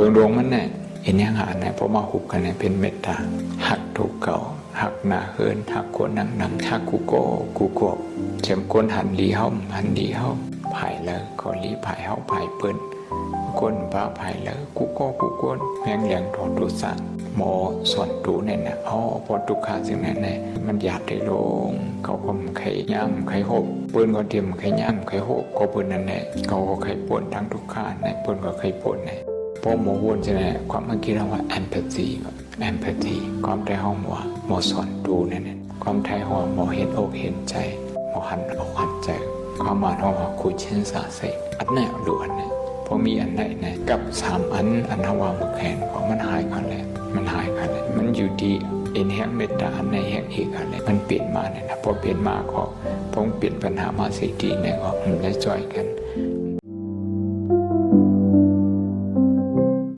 เปิงดวงมันเนี่ยเห็นยังหาเนี่ยพอมาหุบกันเนี่ยเป็นเมตตาหักถูกเก่าหักหนาเฮินหักคนนังนังหักกูโก้กูโกะเข็มก้นหันดีเฮาหันดีเฮาไผ่แล้วก็ลีไผ่เฮาไผ่เปิ้นก้นบ้าไผ่แล้วกูโก้กูโก้แมงเหลียงถอดดูสันหมอส่วนตูเนี่ยนะอ๋อพอตุกขาสิ่งนั้นเนี่ยมันหยาดได้ลง เขาก็ไข่ย่ำไข่หกปืนก็เตรียมไข่ย่ำไข่หกก็ปืนนั่นแหละเขาก็ไข่ป่นทั้งทุกขาในปืนก็ไข่ป่นในเพราะหมอวนใช่ไหมความเมื่อกี้เราว่า empathy empathy ความใจห้องหมอหมอสอนดูเนี่ยนความไทยห้องหมอเห็นอกเห็นใจหมอหันอกหันใจความหมายห้องว่าคุยเช่นสาเสอันไหนอาดูอันไหนพราะมีอันไหนเนี่ยกับสามอันอันทวามือแขนเพราะมันหายกันแล้วมันหายกันแล้วมันอยู่ดีเอ็นแห้งเมตตาอันในแห้งอีกอันเลยมันเปลี่ยนมาเนี่ยนะพอเปลี่ยนมาก็ต้องเปลี่ยนปัญหามาสิทีเนี่ยก็มันได้จอยกัน